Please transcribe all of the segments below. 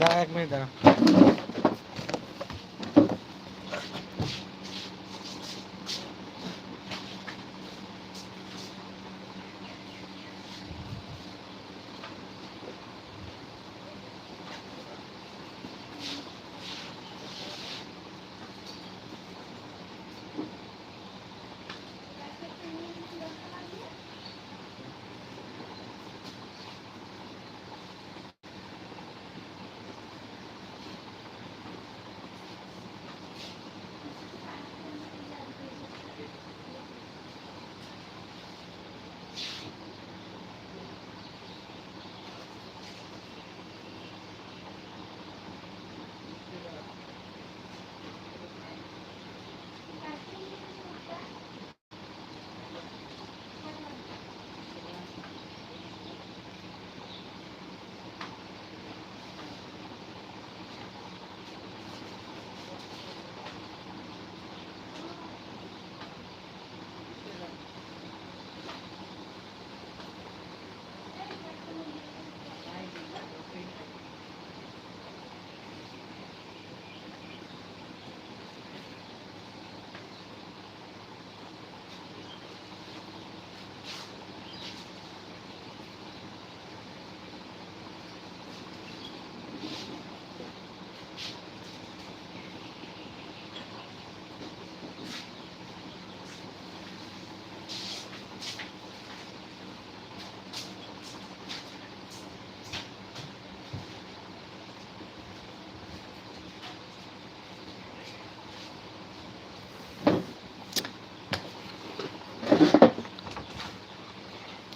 দাঁড়া এক মিনিট দাঁড়া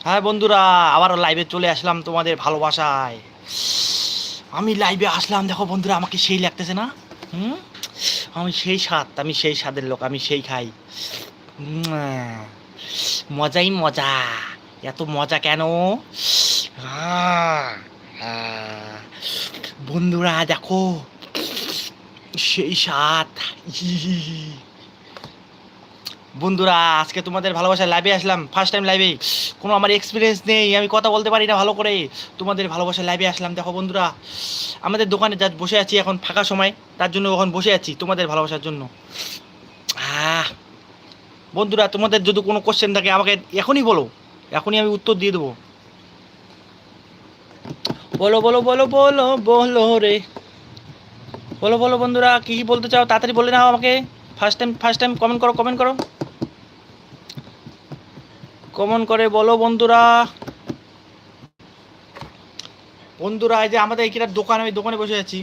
হ্যাঁ বন্ধুরা আবার লাইভে চলে আসলাম তোমাদের ভালোবাসায়। আমি লাইভে আসলাম, দেখো বন্ধুরা, আমাকে সেই লাগতেছে না? হুম? আমি সেই স্বাদ, আমি সেই স্বাদের লোক, আমি সেই খাই। মজাই মজা। এত মজা কেন? বন্ধুরা, দেখো, সেই স্বাদ। বন্ধুরা, আজকে তোমাদের ভালোবাসায় লাইভে আসলাম ফার্স্ট টাইম লাইভে কোনো আমার এক্সপিরিয়েন্স নেই, আমি কথা বলতে পারি না ভালো করে। তোমাদের ভালোবাসায় লাইভে আসলাম। দেখো বন্ধুরা, আমাদের দোকানে যা বসে আছি এখন ফাঁকা সময়, তার জন্য এখন বসে আছি তোমাদের ভালোবাসার জন্য। আহ, বন্ধুরা, তোমাদের যদি কোনো কোশ্চেন থাকে, আমাকে এখনই বলো। এখনই আমি উত্তর দিয়ে দেবো। বলো বলো বলো বলো বলো রে। বলো বলো বন্ধুরা, কী বলতে চাও? তাড়াতাড়ি বলে নাও আমাকে। First time first time comment করো কমেন্ট করো। কমেন্ট করে বলো বন্ধুরা। বন্ধুরা, এই যে আমাদের এইখানে দোকান, আমি দোকানে বসে আছি।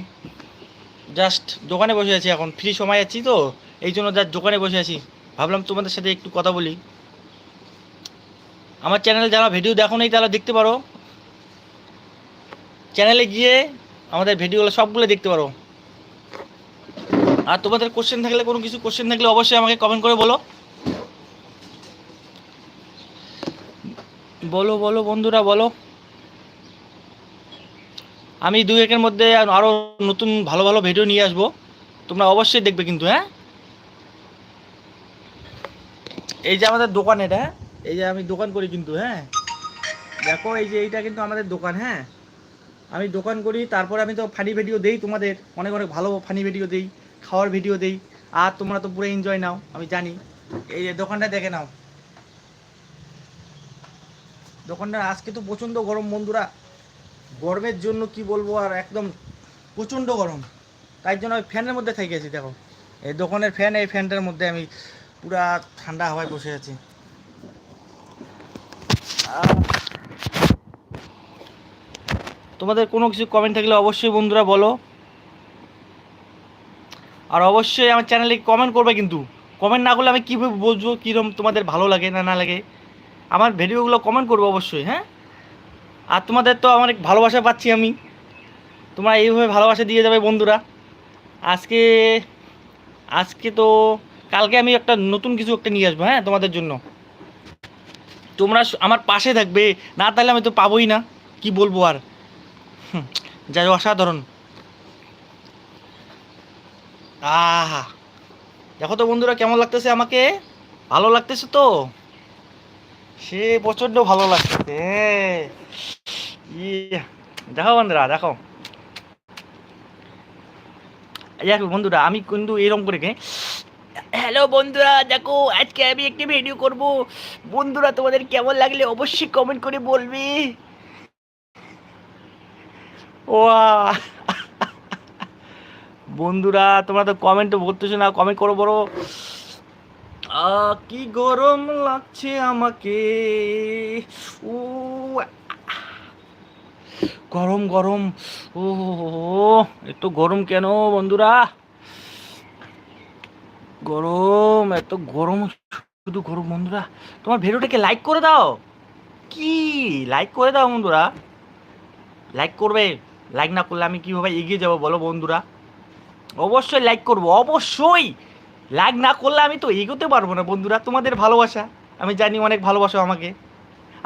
জাস্ট দোকানে বসে আছি এখন। ফ্রি সময় আছি তো, এই জন্য জাস্ট দোকানে বসে আছি। ভাবলাম তোমাদের সাথে একটু কথা বলি। আমার চ্যানেলে যারা ভিডিও দেখো নেই, তারা দেখতে পারো। চ্যানেলে গিয়ে আমাদের ভিডিওগুলো সবগুলো দেখতে পারো। আর তোমাদের কোশ্চেন থাকলে, কোনো কিছু কোশ্চেন থাকলে অবশ্যই আমাকে কমেন্ট করে বলো। বলো বলো বন্ধুরা, বলো। আমি দু একের মধ্যে আরও নতুন ভালো ভালো ভিডিও নিয়ে আসব। তোমরা অবশ্যই দেখবে কিন্তু হ্যাঁ? এই যে আমাদের দোকান এটা হ্যাঁ? এই যে আমি দোকান করি কিন্তু হ্যাঁ? দেখো, এই যে এইটা কিন্তু আমাদের দোকান হ্যাঁ? আমি দোকান করি, তারপরে আমি তো ফানি ভিডিও দেই তোমাদের। অনেক অনেক ভালো ফানি ভিডিও দেই, খাওয়ার ভিডিও দেই। আর তোমরা তো পুরো এনজয় নাও, আমি জানি। এই যে দোকানটা দেখে নাও। দোকানটা আজকে তো প্রচণ্ড গরম বন্ধুরা। গরমের জন্য কি বলব আর একদম প্রচণ্ড গরম। তাই জন্য আমি ফ্যানের মধ্যে থেকে গেছি দেখো। এই দোকানের ফ্যান, এই ফ্যানটার মধ্যে আমি পুরা ঠান্ডা হাওয়ায় বসে আছি। তোমাদের কোনো কিছু কমেন্ট থাকলে অবশ্যই বন্ধুরা বলো। আর অবশ্যই আমার চ্যানেলে কমেন্ট করবে কিন্তু। কমেন্ট না করলে আমি কীভাবে বুঝব কীরকম তোমাদের ভালো লাগে না না লাগে? আমার ভিডিওগুলো কমেন্ট করব অবশ্যই হ্যাঁ? আর তোমাদের তো অনেক ভালোবাসা পাচ্ছি আমি। তোমরা এইভাবে ভালোবাসা দিয়ে যাবে বন্ধুরা। আজকে আজকে তো কালকে আমি একটা নতুন কিছু একটা নিয়ে আসব হ্যাঁ তোমাদের জন্য। তোমরা আমার পাশে থাকবে, না তাহলে আমি তো পাবোই না। কি বলব আর? যাই অসাধারণ। আহা, দেখো তো বন্ধুরা, কেমন লাগতেছে আমাকে? ভালো লাগতেছে তো? সে প্রচণ্ড ভালো লাগতেছে। ইয়ে দেখো বন্ধুরা দেখো দেখো বন্ধুরা আমি কিন্তু এরকম করে হ্যালো বন্ধুরা দেখো আজকে আমি একটি ভিডিও করব। বন্ধুরা তোমাদের কেমন লাগলে অবশ্যই কমেন্ট করে বলবে। ও বন্ধুরা তোমরা তো কমেন্ট বলতেছো না কমেন্ট করো বড়। কি গরম লাগছে আমাকে। ও, গরম গরম। ও, এত গরম কেন বন্ধুরা? গরম, এত গরম, শুধু গরম বন্ধুরা। তোমার ভিডিওটাকে লাইক করে দাও। কি? লাইক করে দাও বন্ধুরা। লাইক করবে। লাইক না করলে আমি কীভাবে এগিয়ে যাব বলো বন্ধুরা? অবশ্যই লাইক করব, অবশ্যই। লাইক না করলে আমি তো এগোতে পারব না, বন্ধুরা। তোমাদের ভালোবাসা, আমি জানি অনেক ভালোবাসো আমাকে।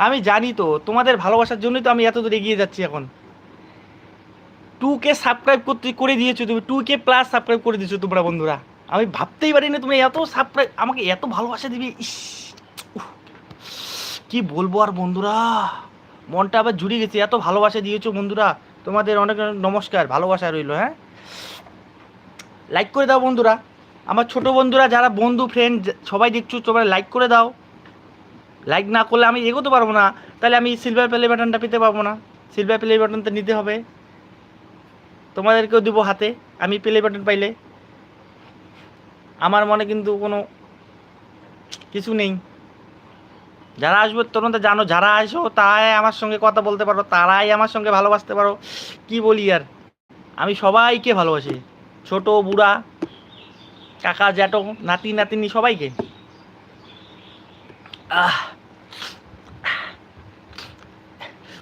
আমি জানি তো, তোমাদের ভালোবাসার জন্যই তো আমি এত দূর এগিয়ে যাচ্ছি এখন। টু কে সাবস্ক্রাইব করতে, করে দিয়েছ তুমি টু কে প্লাস সাবস্ক্রাইব করে দিয়েছ তোমরা, বন্ধুরা। আমি ভাবতেই পারিনি তুমি এত সাবস্ক্রাইব আমাকে এত ভালোবাসা দিবে, ইস কি বলব আর, বন্ধুরা? মনটা আবার জুড়ে গেছে, এত ভালোবাসা দিয়েছ, বন্ধুরা। তোমাদের অনেক নমস্কার, ভালোবাসা রইল হ্যাঁ? লাইক করে দাও, বন্ধুরা। আমার ছোট বন্ধুরা, যারা বন্ধু ফ্রেন্ড সবাই দেখছ সবাই লাইক করে দাও। লাইক না করলে আমি এগোতে পারব না। তাহলে আমি সিলভার প্লে বাটনটা পেতে পারব না। সিলভার প্লে বাটনটা নিতে হবে। তোমাদেরকেও দিব হাতে। আমি প্লে বাটন পাইলে। আমার মনে কিন্তু কোনো কিছু নেই। যারা আসবে, তোমরা জানো, যারা আসো, তারাই আমার সঙ্গে কথা বলতে পারো, তারাই আমার সঙ্গে ভালোবাসতে পারো। কি বলি আর? আমি সবাইকে ভালোবাসি। ছোট, বুড়া কাকা জ্যাটো নাতি, নাতিনি সবাইকে? আহ।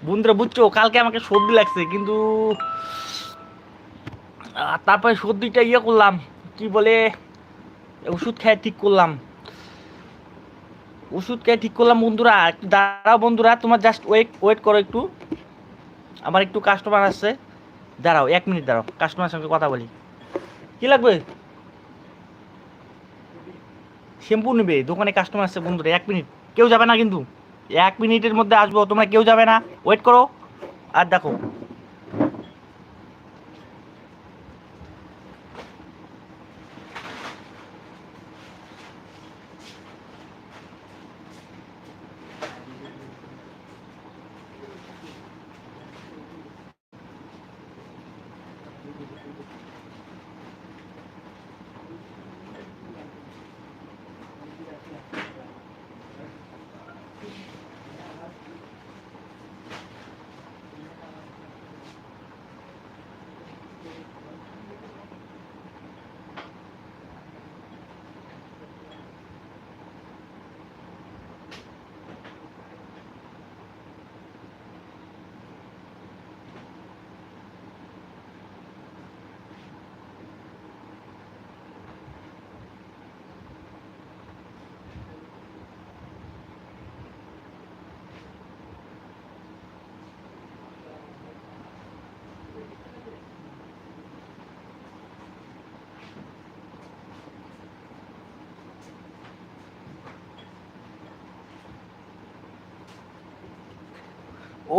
বন্ধুরা বুঝছ, কালকে আমাকে সর্দি লাগছে, কিন্তু তারপরে সর্দিটা ইয়ে করলাম, কি বলে, ওষুধ খেয়ে ঠিক করলাম। ওষুধ খেয়ে ঠিক করলাম, বন্ধুরা দাঁড়াও বন্ধুরা, তোমার জাস্ট ওয়েট ওয়েট করো একটু। আমার একটু কাস্টমার আসছে। দাঁড়াও, এক মিনিট দাঁড়াও কাস্টমারের সঙ্গে কথা বলি। কি লাগবে? শ্যাম্পু নেবে, দোকানে কাস্টমার আসছে, বন্ধুরা, এক মিনিট। কেউ যাবে না কিন্তু। এক মিনিটের মধ্যে আসব, তোমরা কেউ যাবে না। ওয়েট করো। আর দেখো।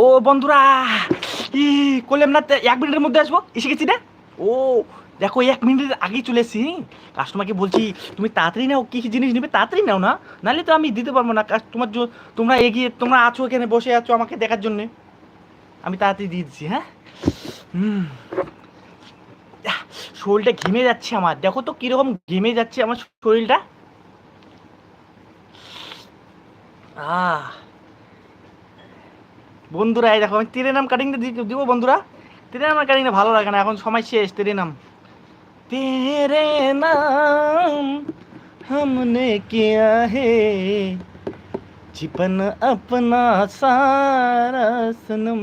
ও বন্ধুরা, ই করলাম না এক মিনিটের মধ্যে আসব? এসে গেছি না ও, দেখো, এক মিনিটের আগেই চলে এসেছি। কাস্টমারকে বলছি, তুমি তাড়াতাড়ি নাও, কী কী জিনিস নেবে? তাড়াতাড়ি নাও না। নাহলে তো আমি দিতে পারব না। তোমার তোমরা এগিয়ে, তোমরা আছো এখানে, বসে আছো আমাকে দেখার জন্যে। আমি তাড়াতাড়ি দিয়ে দিচ্ছি হ্যাঁ? শরীরটা ঘেমে যাচ্ছে আমার। দেখো তো কীরকম ঘেমে যাচ্ছে আমার শরীরটা। আহ বন্ধুরা এই দেখো আমি তেরে নাম কাটিংটা দিব বন্ধুরা তেরে নাম কাটিংটা ভালো লাগে না এখন সময় শেষ তেরে নাম তেরে নাম हमने किया है जीवन अपना सारा सनम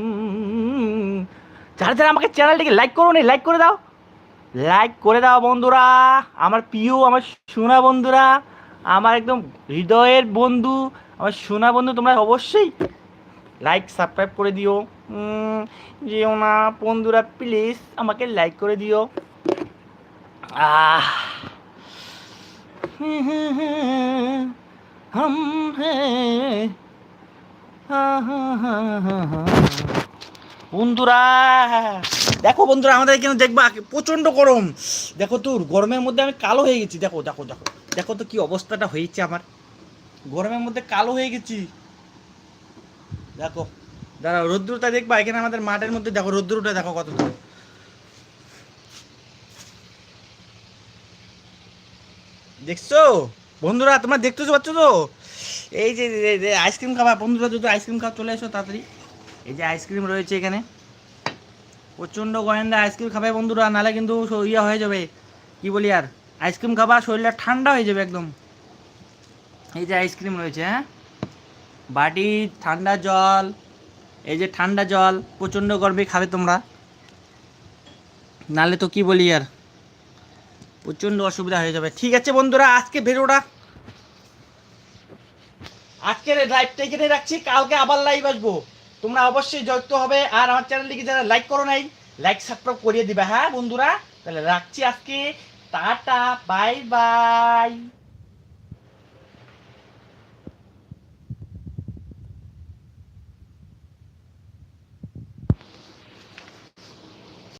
যারা যারা আমাকে চ্যানেলটিকে লাইক করো নি লাইক করে দাও লাইক করে দাও বন্ধুরা আমার প্রিয় আমার সোনা বন্ধুরা আমার একদম হৃদয়ের বন্ধু আমার সোনা বন্ধু তোমরা অবশ্যই লাইক সাবস্ক্রাইব করে দিও উম, যেও না বন্ধুরা প্লিজ আমাকে লাইক করে দিও আহ हम हैं বন্ধুরা দেখো বন্ধুরা আমাদের এখানে দেখবা প্রচণ্ড গরম দেখো তোর গরমের মধ্যে আমি কালো হয়ে গেছি দেখো দেখো দেখো দেখো তো কি অবস্থাটা হয়েছে আমার গরমের মধ্যে কালো হয়ে গেছি দেখো। দাঁড়া রোদ্দুরটা দেখবা? এখানে আমাদের মাঠের মধ্যে দেখো রোদ্দুরটা দেখো কত দেখছ? বন্ধুরা, তোমরা দেখতেছো পাচ্ছ তো? এই যে আইসক্রিম খাবা বন্ধুরা, যদি আইসক্রিম খাওয়া চলে এসো তাড়াতাড়ি। এই যে আইসক্রিম রয়েছে এখানে। প্রচণ্ড গয়েন্দা আইসক্রিম খাবে বন্ধুরা, নালে কিন্তু ইয়ে হয়ে যাবে। কি বলি আর? আইসক্রিম খাবা, শরীরটা ঠান্ডা হয়ে যাবে একদম। এই যে আইসক্রিম রয়েছে হ্যাঁ? বাটি ঠান্ডা জল, এই যে ঠান্ডা জল, প্রচণ্ড গরমে খাবে তোমরা। নালে তো কি বলি আর? প্রচণ্ড অসুবিধা হয়ে যাবে। ঠিক আছে বন্ধুরা, আজকে ভিডিওটা আজকের লাইভটা এখানে রাখছি। কালকে আবার লাইভ আসব। তোমরা অবশ্যই যুক্ত হবে। আর আমার চ্যানেলটিকে যারা লাইক করো নাই লাইক সাবস্ক্রাইব করিয়ে দিবে। হ্যাঁ বন্ধুরা? তাহলে রাখছি আজকে। Tata bye bye